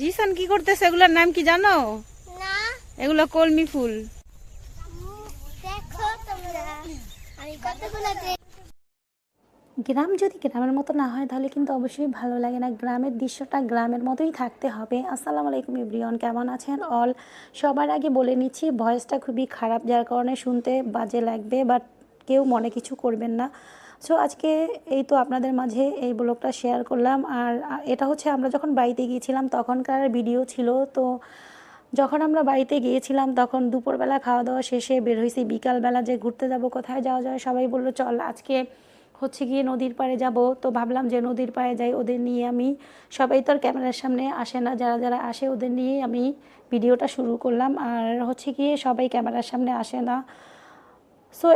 জিসান কি করতেছে? এগুলোর নাম কি জানো? না। এগুলো কলমি ফুল। দেখো তোমরা। আমি কতগুলো গ্রাম যদি গ্রামের মতো না হয় তাহলে কিন্তু অবশ্যই ভালো লাগে না। গ্রামের দৃশ্যটা গ্রামের মতোই থাকতে হবে। আসসালামু আলাইকুম ইব্রিয়ন কেমন আছেন অল? সবার আগে বলে নিচ্ছি ভয়েসটা খুবই খারাপ যার কারণে শুনতে বাজে লাগবে বাট কেউ মনে কিছু করবেন না। সো আজকে এই তো আপনাদের মাঝে এই ব্লগটা শেয়ার করলাম। আর এটা হচ্ছে আমরা যখন বাড়িতে গিয়েছিলাম, তখনকার ভিডিও ছিল। তো যখন আমরা বাড়িতে গিয়েছিলাম, তখন দুপুরবেলা খাওয়া দাওয়া শেষে বের হয়েছি বিকালবেলা যে ঘুরতে যাব, কোথায় যাওয়া যায়, সবাই বলল, চল, আজকে হচ্ছে গিয়ে নদীর পাড়ে যাব। তো ভাবলাম যে নদীর পাড়ে যাই, ওদের নিয়ে আমি, সবাই তো আর ক্যামেরার সামনে আসে না। যারা যারা আসে, ওদের নিয়ে আমি ভিডিওটা শুরু করলাম। আর হচ্ছে গিয়ে সবাই ক্যামেরার সামনে আসে না। সো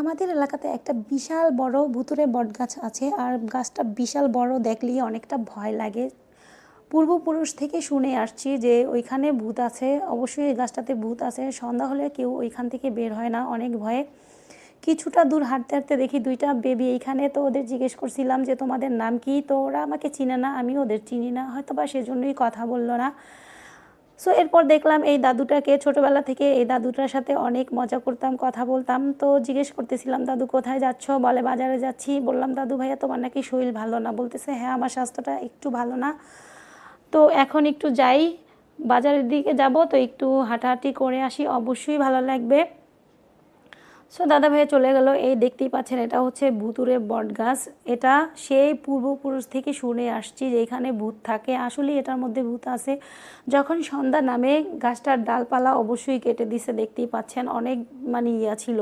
আমাদের এলাকাতে একটা বিশাল বড় ভুতুরে বট গাছ আছে আর গাছটা বিশাল বড় দেখলেই অনেকটা ভয় লাগে। পূর্বপুরুষ থেকে শুনে আসছি যে ওইখানে ভূত আছে, অবশ্যই এই গাছটাতে ভূত আছে, সন্ধ্যা হলে কেউ ওইখান থেকে বের হয় না, অনেক ভয়ে। কিছুটা দূর হাঁটতে হাঁটতে দেখি দুইটা বেবি এইখানে, তো ওদের জিজ্ঞেস করছিলাম যে তোমাদের নাম কি? তো ওরা আমাকে চিনে না আমি ওদের চিনি না হয়তো বা সেজন্যই কথা বলল না। সো এরপর দেখলাম এই দাদুটাকে ছোটবেলা থেকে এই দাদুটার সাথে অনেক মজা করতাম, কথা বলতাম। তো জিজ্ঞেস করতেছিলাম, দাদু, কোথায় যাচ্ছ? বলে, বাজারে যাচ্ছি। বললাম, দাদু ভাইয়া, তোমার নাকি শরীর ভালো না। বলতেছে হ্যাঁ আমার স্বাস্থ্যটা একটু ভালো না। তো এখন একটু যাই, বাজারের দিকে যাব। তো একটু হাঁটাহাঁটি করে আসি। অবশ্যই ভালো লাগবে। সো দাদা ভাইয়া চলে গেল। এই দেখতেই পাচ্ছেন, এটা হচ্ছে ভুতুরে বট গাছ। এটা সেই পূর্বপুরুষ থেকে শুনে আসছি যে এখানে ভূত থাকে। আসলে এটার মধ্যে ভূত আছে। যখন সন্ধ্যা নামে গাছটার ডালপালা অবশ্যই কেটে দিছে, দেখতেই পাচ্ছেন, অনেক মানে ইয়া ছিল।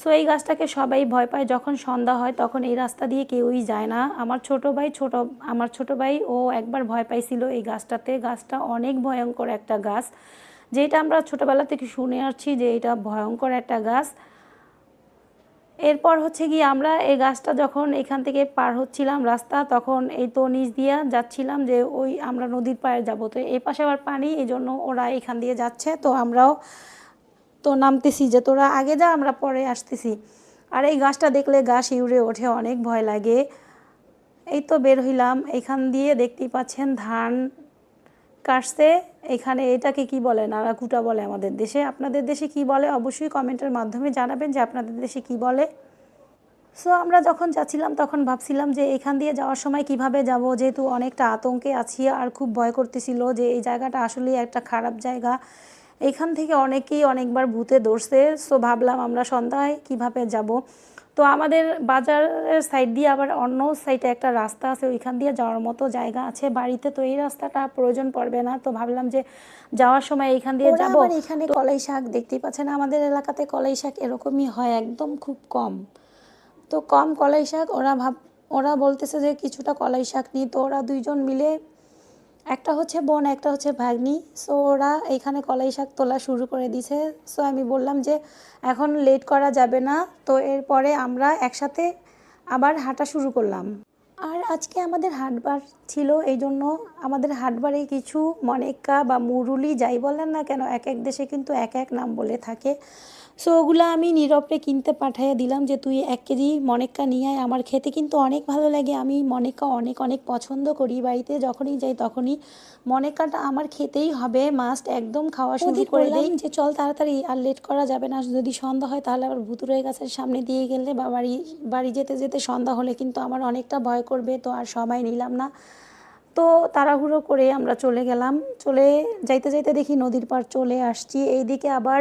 সো এই গাছটাকে সবাই ভয় পায়। যখন সন্ধ্যা হয়, তখন এই রাস্তা দিয়ে কেউই যায় না। আমার ছোট ভাই ছোট, আমার ছোট ভাই, ও একবার ভয় পাইছিল এই গাছটাতে। গাছটা অনেক ভয়ঙ্কর একটা গাছ। যেটা আমরা ছোটবেলা থেকে শুনে আসছি যে এটা ভয়ঙ্কর একটা গাছ। এরপর হচ্ছে কি আমরা এই গাছটা যখন এখান থেকে পার হচ্ছিলাম রাস্তা, তখন এই তো নিচ দিয়ে যাচ্ছিলাম যে ওই আমরা নদীর পাড়ে যাব। তো এই পাশে আবার পানি, এই জন্য ওরা এখান দিয়ে যাচ্ছে। তো আমরাও তো নামতেছি যে তোরা আগে যা, আমরা পরে আসতেছি। আর এই গাছটা দেখলে গা শিউরে ওঠে, অনেক ভয় লাগে। এই তো বের হইলাম। এখান দিয়ে দেখতেই পাচ্ছেন ধান কাটছে, এখানে এটাকে কি বলে? নাড়াকুটা বলে আমাদের দেশে। আপনাদের দেশে কি বলে? অবশ্যই কমেন্টের মাধ্যমে জানাবেন যে আপনাদের দেশে কি বলে। সো আমরা যখন যাচ্ছিলাম, তখন ভাবছিলাম যে এখান দিয়ে যাওয়ার সময় কীভাবে যাব? যেহেতু অনেকটা আতঙ্কে আছি আর খুব ভয় করতেছিল যে এই জায়গাটা আসলেই একটা খারাপ জায়গা। এখান থেকে অনেকেই অনেকবার ভূতে ধরছে সো ভাবলাম আমরা সন্ধ্যায় কীভাবে যাব? তো আমাদের বাজারের সাইড দিয়ে আবার অন্য সাইডে একটা রাস্তা আছে ওইখান দিয়ে যাওয়ার মতো জায়গা আছে। বাড়িতে তো এই রাস্তাটা প্রয়োজন পড়বে না। তো ভাবলাম যে যাওয়ার সময় এইখান দিয়ে যাব। এখানে কলাই শাক দেখতেই পাচ্ছেন আমাদের এলাকাতে কলাই শাক এরকমই হয় একদম খুব কম। তো কম কলাই শাক ওরা ভাব ওরা বলতেছে যে কিছুটা কলাই শাক নিই তো ওরা দুইজন মিলে একটা হচ্ছে বোন, একটা হচ্ছে ভাগ্নি। সো ওরা এখানে কলাই শাক তোলা শুরু করে দিছে। সো আমি বললাম যে, এখন লেট করা যাবে না। তো, এরপরে আমরা একসাথে আবার হাঁটা শুরু করলাম। আর আজকে আমাদের হাটবার ছিল, এই জন্য আমাদের হাটবারে কিছু মনেক্কা বা মুরুলি যাই বলেন না কেন, এক এক দেশে কিন্তু এক এক নাম বলে থাকে। সো ওগুলো আমি নীরবকে কিনতে পাঠিয়ে দিলাম যে তুই এক কেজি মনেক্কা নিয়ে আয়। আমার খেতে কিন্তু অনেক ভালো লাগে। আমি মনেক্কা অনেক অনেক পছন্দ করি বাড়িতে। যখনই যাই তখনই মনেক্কাটা আমার খেতেই হবে। মাস্ট একদম খাওয়া শুরু করে দেই। যে চল তাড়াতাড়ি আর লেট করা যাবে না। যদি সন্ধ্যা হয় তাহলে আবার ভুতুরের গাছের সামনে দিয়ে গেলে বা বাড়ি বাড়ি যেতে যেতে সন্ধ্যা হলে কিন্তু আমার অনেকটা ভয় করবে। তো আর সময় নিলাম না। তো তাড়াহুড়ো করে আমরা চলে গেলাম। চলে যাইতে যাইতে দেখি নদীর পাড় চলে আসছি। এইদিকে আবার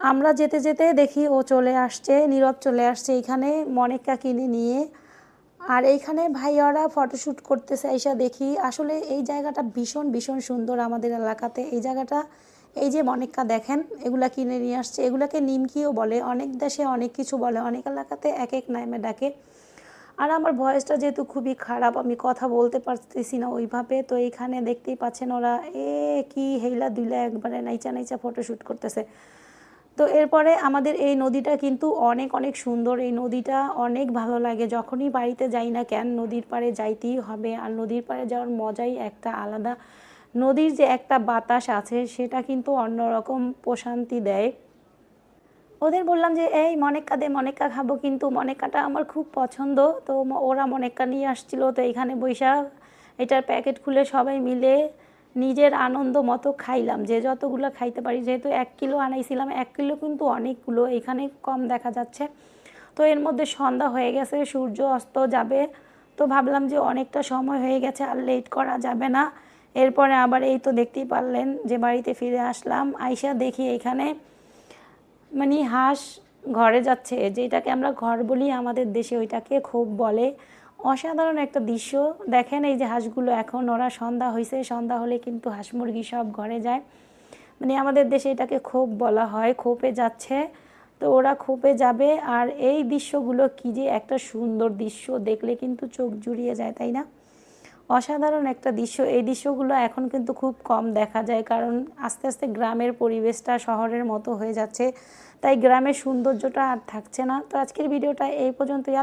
আমরা যেতে যেতে দেখি ও চলে আসছে, নীরব চলে আসছে এইখানে মনেকা কিনে নিয়ে। আর এইখানে ভাইয়ারা ফটোশ্যুট করতেছে, এসা দেখি আসলে এই জায়গাটা ভীষণ ভীষণ সুন্দর আমাদের এলাকাতে। এই জায়গাটা, এই যে মনেক্কা দেখেন, এগুলা কিনে নিয়ে আসছে। এগুলাকে নিমকিও বলে, অনেক দেশে অনেক কিছু বলে, অনেক এলাকাতে এক এক নামে ডাকে। আর আমার ভয়েসটা যেহেতু খুবই খারাপ, আমি কথা বলতে পারতেছি না ওইভাবে, তো এইখানে দেখতেই পাচ্ছেন ওরা, এ, কি হেইলা দুইলা একবারে নাইচা নাইচা ফটোশ্যুট করতেছে। তো এরপরে আমাদের এই নদীটা কিন্তু অনেক অনেক সুন্দর। এই নদীটা অনেক ভালো লাগে। যখনই বাড়িতে যাই না কেন, নদীর পাড়ে যাইতেই হবে। আর নদীর পাড়ে যাওয়ার মজাই একটা আলাদা। নদীর যে একটা বাতাস আছে, সেটা কিন্তু অন্যরকম প্রশান্তি দেয়। ওদের বললাম যে, এই মনেক্কা দে, মনেক্কা খাব কিন্তু মনেক্কাটা আমার খুব পছন্দ। তো ওরা মনেক্কা নিয়ে আসছিল। তো এখানে বৈশাখ, এটার প্যাকেট খুলে সবাই মিলে নিজের আনন্দ মতো খাইলাম। যে যতগুলো খাইতে পারি, যেহেতু এক কিলো আনাইছিলাম, এক কিলো কিন্তু অনেকগুলো, এখানে কম দেখা যাচ্ছে। তো এর মধ্যে সন্ধ্যা হয়ে গেছে, সূর্য অস্ত যাবে। তো ভাবলাম যে অনেকটা সময় হয়ে গেছে, আর লেট করা যাবে না। এরপরে আবার এই তো দেখতেই পারলেন যে বাড়িতে ফিরে আসলাম। আইসা দেখি এখানে মানে হাঁস ঘরে যাচ্ছে। যেটাকে আমরা ঘর বলি আমাদের দেশে ওইটাকে খুব বলে। অসাধারণ একটা দৃশ্য। দেখেন এই যে হাঁসগুলো এখন, ওরা সন্ধ্যা হয়েছে সন্ধ্যা হলে কিন্তু হাঁস মুরগি সব ঘরে যায়। মানে আমাদের দেশে এটাকে খোপ বলা হয়, খোপে যাচ্ছে। তো ওরা খোপে যাবে আর এই দৃশ্যগুলো কি যে একটা সুন্দর দৃশ্য, দেখলে কিন্তু চোখ জুড়িয়ে যায়, তাই না? অসাধারণ একটা দৃশ্য। এই দৃশ্যগুলো এখন কিন্তু খুব কম দেখা যায় কারণ আস্তে আস্তে গ্রামের পরিবেশটা শহরের মতো হয়ে যাচ্ছে। তাই গ্রামের সৌন্দর্যটা আর থাকছে না। তো আজকের ভিডিওটা এই পর্যন্তই।